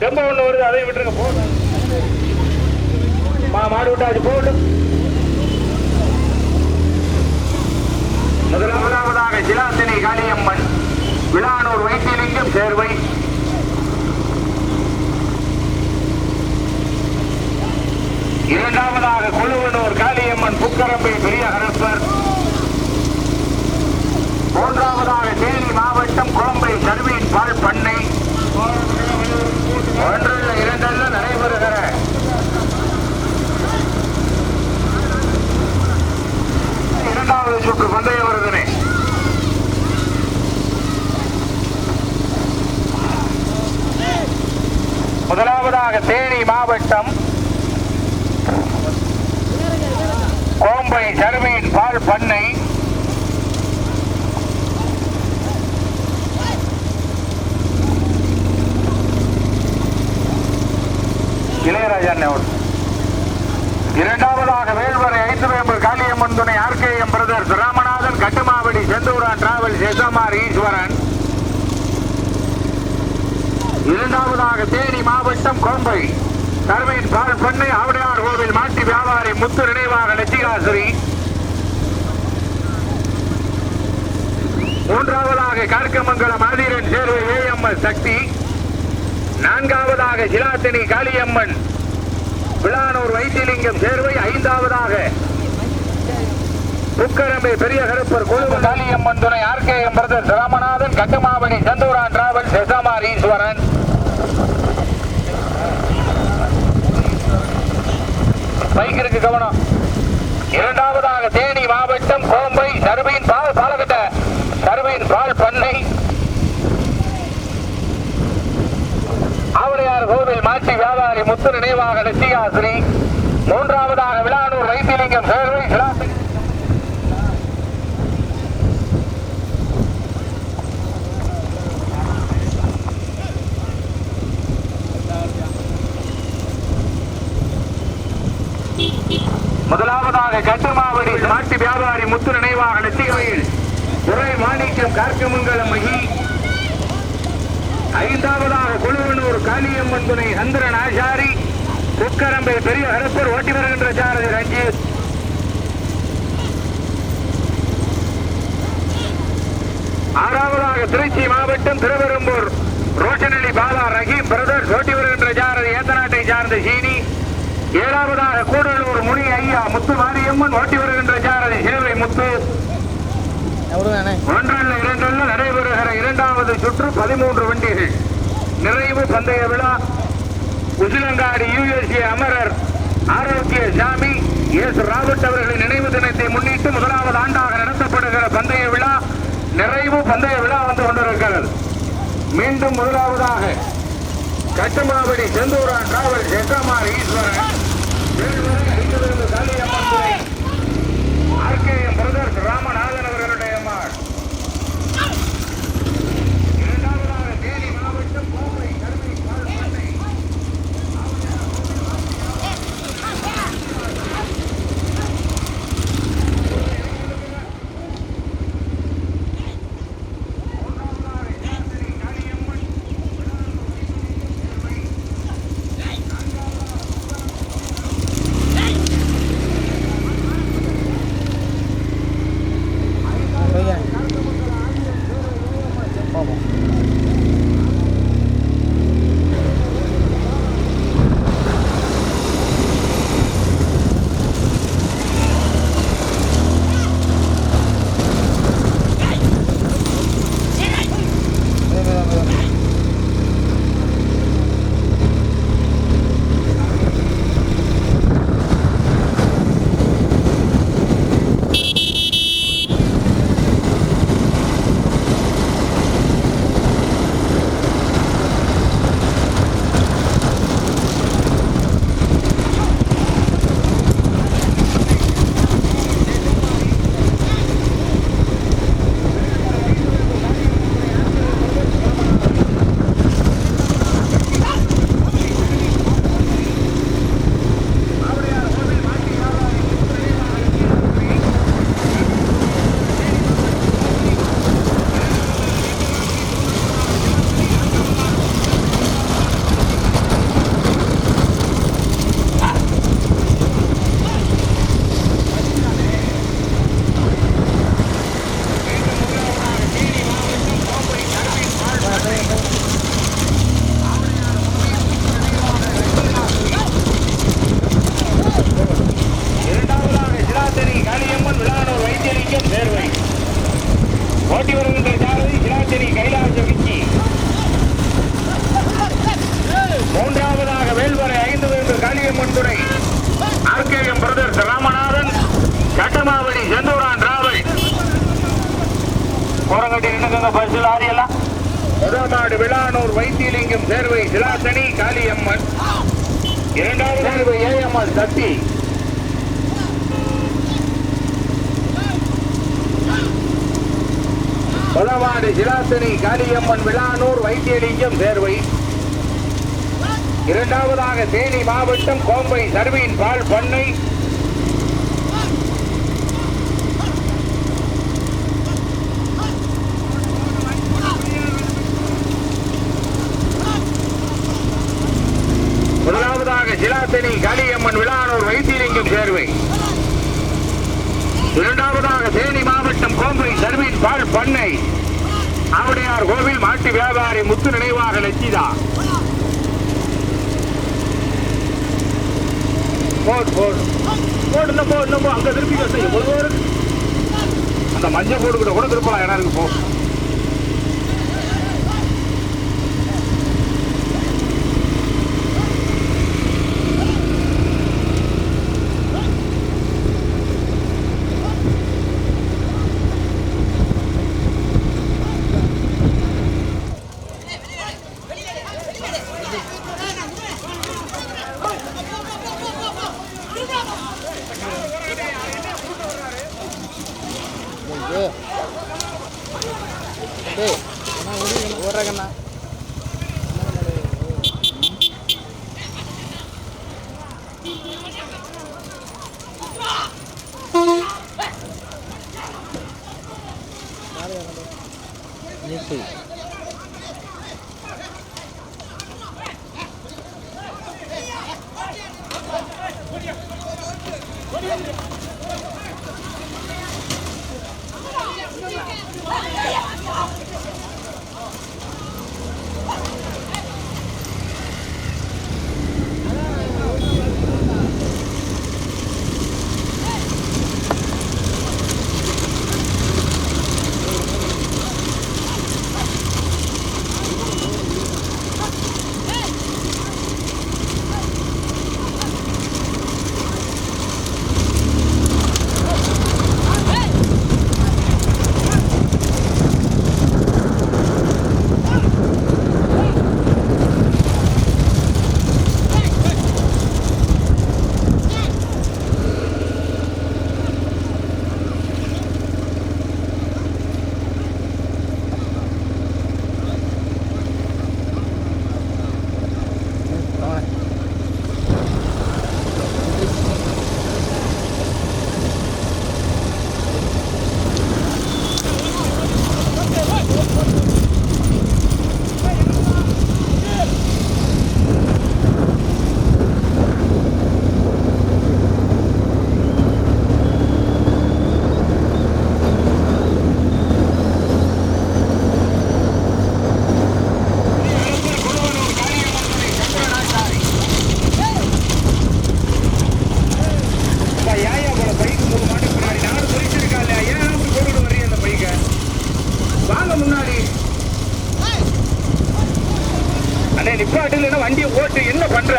கம்ப ஒண்ணு வருது அதையும் விட்டுருங்க போகணும் மா மாடு விட்டாச்சு போகட்டும் முதலாவதாக சிலாசினி காளியம்மன் விழானூர் வைத்தியலிங்கம் சேர்வை. இரண்டாவதாக குழுவனூர் காளியம்மன் புக்கரம்பை பெரிய ஹரப்பர் மூன்றாவதாக தேனி மாவட்டம் குழம்பை சர்வீன் பால் பண்ணை ஒன்றல்ல இரண்டல்ல நடைபெறுகிற இரண்டாவது சுற்று பந்தய வருதனை முதலாவதாக தேனி மாவட்டம் கோம்பை சருமையின் பால் பண்ணை இளையராஜா அண்ணன் இரண்டாவதாக வேல்வரை ஐந்துவேம்பு காளியம்மன் துணை RKM brothers Ramanathan Kattumavadi Senthuran travels SMR Eswaran இரண்டாவதாக தேனி மாவட்டம் கோம்பை. தர்மீன் பால் பண்ணை ஆவடையார் கோவில் மாட்டி வியாபாரி முத்து நினைவாக லட்சிகாசுரி மூன்றாவதாக கார்க்கமங்கலம் ஆதிரன் சேர்வை ஏஎம்எஸ் சக்தி. நான்காவதாக சிலாத்தினி காளியம்மன். விழானூர் வைத்தியலிங்கம் சேர்வை ஐந்தாவதாக. புக்கரம்பை பெரிய கருப்பர் கொழும்பு காளியம்மன் துணை RKM brother Ramanathan Kattumavani Santhuran travel செசாமார் Eswaran. பைக்கிற்கு கவனம். இரண்டாவதாக தேனி மாவட்டம் கோம்பை தருமையின் பால் பாலகட்ட. சர்வீன் பால் பண்ணை. ஆவடையார் கோவில் மாற்றி வியாபாரி முத்து நினைவாக லட்சிகாசிரி மூன்றாவதாக விழானூர் வைத்தியலிங்கம் சேர்வை முதலாவதாக கட்டுமாவடி மாட்டு வியாபாரி முத்து நினைவாக நெத்திகையில். துறை மாணிக்கம் கார்க்கமங்கலம் மகி. ஐந்தாவதாக குழுவனூர் காளியம்மன் துணை சந்திரன் ஆசாரி குக்கரம்பை பெரிய ஹரப்பர் ஓட்டி வருகின்ற சாரதி ரஞ்சித். ஆறாவதாக திருச்சி மாவட்டம் திருவெரும்பூர் ரோஷனலி பாலா ரஹீம் பிரதர்ஸ் ஓட்டி வருகின்ற சாரதி ஏத்தநாட்டை சார்ந்த சீனி. ஏழாவதாக கூடலூர் முனி ஐயா முத்து மாரியம்மன் ஓட்டி வருகின்ற சாரதி. சேவை முத்து. ஒன்றல்ல இரண்டல்ல நடைபெறுகிற இரண்டாவது சுற்று பதிமூன்று வண்டிகள். நிறைவு பந்தய விழா. உசிலங்காடி யுஎஸ்ஏ அமரர் ஆரோக்கிய சாமி எஸ் ராபர்ட் அவர்களின் நினைவு தினத்தை முன்னிட்டு முதலாவது ஆண்டாக நடத்தப்படுகிற பந்தய விழா. நிறைவு பந்தய விழா வந்து கொண்டிருக்கிறது. மீண்டும் முதலாவதாக Kattumavadi Senthooran travel SMR Eswaran. Ready, ready. இரண்டாவது ஏஎம்எல் தட்டி. முதமாடு சிலாசனி காளியம்மன் விழானூர் வைத்தியலிங்கம் சேர்வை. இரண்டாவதாக தேனி மாவட்டம் கோம்பை சர்வீன் பால் பண்ணை முதலாவதாக சிலாத்தனி காளியம்மன் விழானூர் வைத்தியலிங்கம் சேர்வை. இரண்டாவதாக தேனி மாவட்டம் கோம்பை சர்வீன் பால் பண்ணை. ஆவுடையார் கோவில் மாட்டு வியாபாரி முத்து நினைவாக லட்சிதா. போடு போடு. போடுன போடுன போ. அங்க திருப்பி வச்சு இருக்கு? அந்த மஞ்சள் போடு கூட கூட திருப்பலாம். இடம் இருக்கு போ. நிப்பாட்டு இல்லைன்னா வண்டியை ஓட்டு என்ன பண்ற?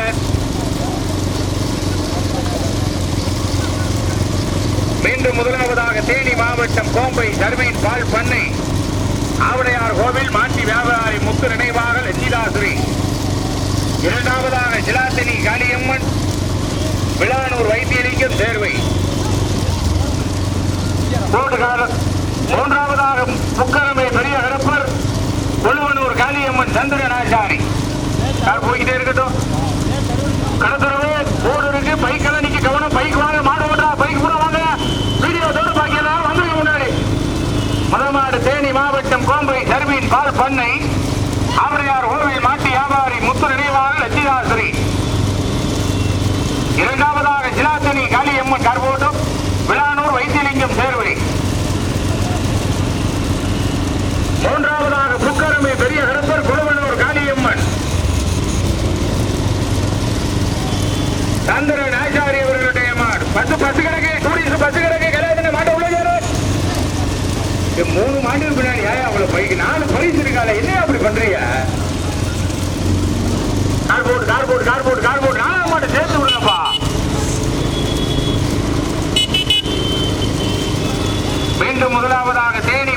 மீண்டும் முதலாவதாக தேனி மாவட்டம் கோம்பை சர்வீன் பால் பண்ணை. ஆவடையார் கோவில் மாட்டி வியாபாரி முத்து நினைவாக லட்சிதாசுரி. இரண்டாவதாக சிலாத்தினி காளியம்மன் விழானூர் வைத்தியலிங்கம் தேர்வை மூன்றாவதாக முக்கரமை பெரிய கருப்பர் கொழுவனூர் காளியம்மன் சந்திரனாச்சாரி கார் போய்கிட்டே இருக்கட்டும். கடத்துறவே போர்டு இருக்கு. பைக்கெல்லாம் நிக்க கவனம் பைக் வாங்க மாடு ஓட்டா பைக் பூரா வாங்க. வீடியோ தோடு பாக்கலாம் வந்துருங்க முன்னாடி. மதமாடு தேனி மாவட்டம் கோம்பை தர்மீன் பால் பண்ணை ஆவரையார் ஓவில் மாட்டி வியாபாரி முத்து நினைவாக லட்சிதாசிரி இரண்டாவதாக சிலாத்தனி காளியம்மன் கர்போட்டம் விழானூர் வைத்தியலிங்கம் சேர்வை மூன்றாவதாக புக்கரமை பெரிய கருப்பர் குழுவனூர் காளியம்மன் சந்திரன் ஆச்சாரி அவர்களுடைய மாடு பத்து பத்து கிடக்கு டூரிஸ்ட் பத்து கிடக்கு உள்ள மூணு மாட்டுக்கு பின்னாடி அவளை பைக்கு நாலு பரிசு இருக்காள என்ன அப்படி பண்றீங்க கார்போர்டு கார்போர்டு கார்போர்டு கார்போர்டு நாலாம் மாட்டை சேர்த்து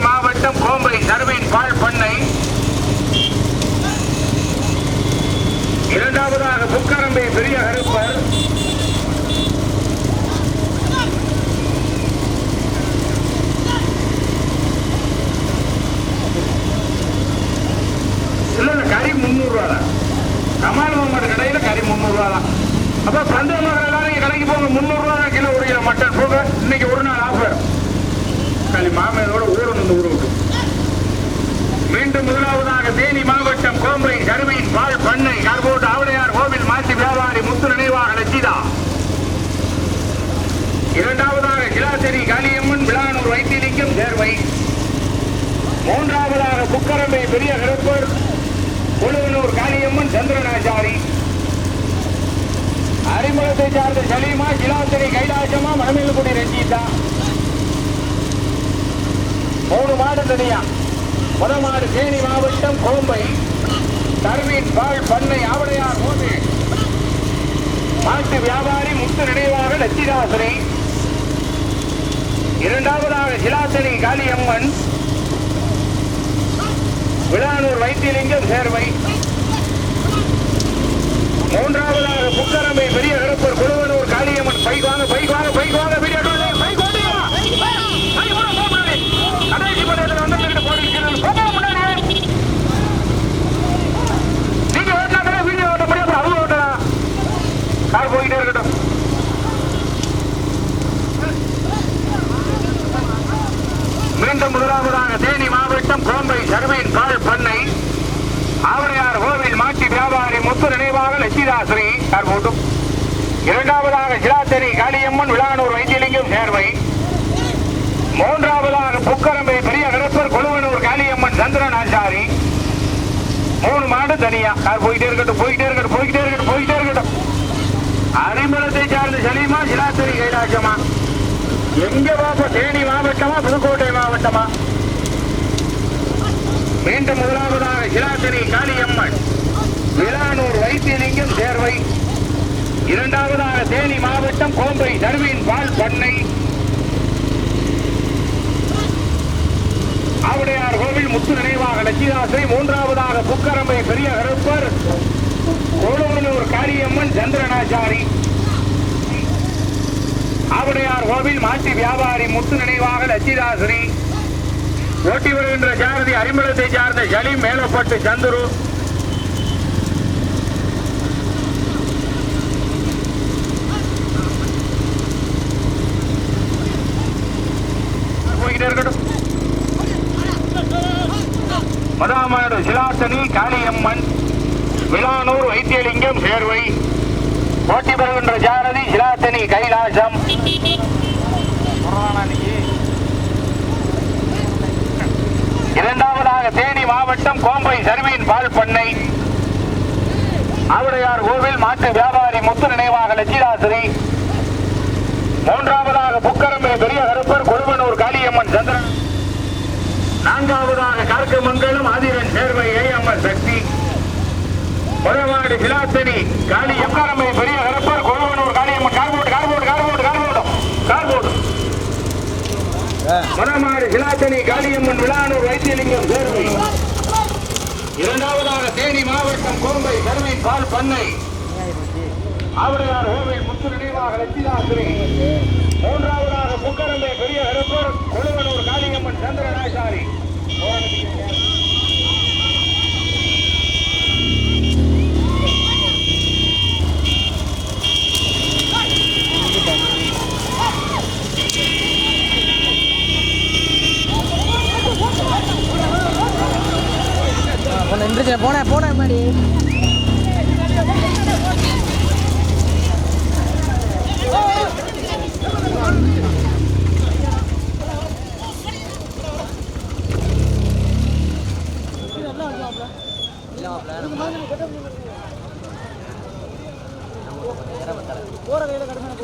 மாவட்டம் கோம்பை சர்வீன் பால் பண்ணை முந்நூறு ரூபா தான் கமால் முகமது கடையில கறி முந்நூறு ரூபா தான் அப்ப பந்தய மகன் எல்லாரும் இங்க கடைக்கு போங்க முந்நூறு ரூபா தான் கிலோ ஒரு கிலோ மட்டன் போக இன்னைக்கு ஒரு நாள் ஆஃபர் கல்வி மாமையோட ஊரன் இந்த ஊரை மீண்டும் முதலாவதாக தேனி மாவட்டம் கோம்பை கருமையின் பால் பண்ணை கர்போட் ஆவடையார் கோவில் மாசி வியாபாரி முத்து நினைவாக லட்சிதா. இரண்டாவதாக கிலாசரி காளியம்மன் விழானூர் வைத்தியலிங்கம் சேர்வை. மூன்றாவதாக புக்கரம்பை பெரிய கருப்பர் குழுவனூர் காளியம்மன் சந்திரனாச்சாரி. அறிமுகத்தை சார்ந்த சலீமா கிலாசரி கைலாசமா மணமேல்குடி ரஞ்சிதா மூணு தனியா தேனி மாவட்டம் கோம்பை தருவீன் பால் பண்ணை ஆவடையார் போது மாட்டு வியாபாரி முத்து நினைவாக லட்சிதாசனை இரண்டாவதாக சிலாசனி காளியம்மன். விழானூர் வைத்தியலிங்கம் சேர்வை. மூன்றாவதாக புக்கரம்பை பெரிய கருப்பர் குழுவனூர் காளியம்மன் பைகோ வாங்க பைக் வாங்க பைக் வாங்க வீடியோ பைக் வாங்க பைக் வாங்க முன்னாடி கடைசி படையில வந்து போட்டு போக முன்னாடி நீங்க ஓட்டினா வீடியோ ஓட்ட முடியாது அவங்க ஓட்டலாம் கார் போயிட்டே இருக்கட்டும் மீண்டும் முதலாவதாக தேனி மாவட்டம் கோம்பை சர்வீன் கால் பண்ணை ஆவரையார் கோவில் மாட்டி வியாபாரி முத்து நினைவாக லட்சிதாசிரி கார் போட்டும் இரண்டாவதாக சிலாத்தரி காளியம்மன் விழானூர் வைத்தியலிங்கம் சேர்வை. மூன்றாவதாக புக்கரம்பை பெரிய கருப்பர் கொழுவனூர் காளியம்மன் சந்திரன் ஆச்சாரி. மூணு மாடு தனியா. கார் போயிட்டே இருக்கட்டும் போயிட்டே இருக்கட்டும் போயிட்டே இருக்கட்டும் போயிட்டே இருக்கட்டும். அறிமுகத்தை சார்ந்த சலீமா சிலாத்திரி கைலாசமா. எங்க பாப்பா? தேனி மாவட்டமா புதுக்கோட்டை மாவட்டமா? மீண்டும் முதலாவதாக சிலாத்திரி காளியம்மன். விளானூர் வைத்தியலிங்கம் சேர்வை. இரண்டாவதாக தேனி மாவட்டம் கோம்பை தருவின் பால் பண்ணை. ஆவுடையார் கோவில் முத்து நினைவாக லட்சிதாசை. மூன்றாவதாக புக்கரம்பை பெரிய கருப்பர் கோலவனூர் காளியம்மன் சந்திரனாச்சாரி. ஆவுடையார் கோவில் மாட்டி வியாபாரி முத்து நினைவாக லட்சிதாசினி ஓட்டி வருகின்ற சாரதி அரிமளத்தை சார்ந்த ஜலி மேலப்பட்டு சந்துரு போய்கிட்டே இருக்கட்டும் சிலாசனி காளியம்மன் விழானூர் வைத்தியலிங்கம் சேர்வை. போட்டி பெறுகின்ற ஜாரதி சிலாசனி கைலாசம். இரண்டாவதாக தேனி மாவட்டம் கோம்பை சர்வீன் பால் பண்ணை ஆவுடையார் கோவில் மாட்டு வியாபாரி முத்து நினைவாக லட்சிதாசிரி மூன்றாவதாக புக்கரம்பே பெரிய கருப்பர் கொழுவனூர் காளியம்மன் சந்திரன். நான்காவதாக கார்க்கமங்கலம் ஆதிரன் சேர்வை ஏஎம்எல் சக்தி. முதவாடு விலாசனி காளி எம்காரமை பெரிய கரப்பர் கொழுவனூர் காளியம்மன் கார்போட் கார்போட் கார்போட் கார்போட்டம் கார்போட் மரமாடு விலாசனி காளியம்மன் விழானூர் வைத்தியலிங்கம் சேர்வை. இரண்டாவதாக தேனி மாவட்டம் கோம்பை கருமை பால் பண்ணை. ஆவடையார் ஹோமை முத்து நினைவாக லட்சிதாசிரி. மூன்றாவதாக புக்கரம்பை பெரிய கரப்பர் கொழுவனூர் காளி சந்திரநாசாரி போனேன் போனேன் மாதிரி போகிற கையில் கடுமையான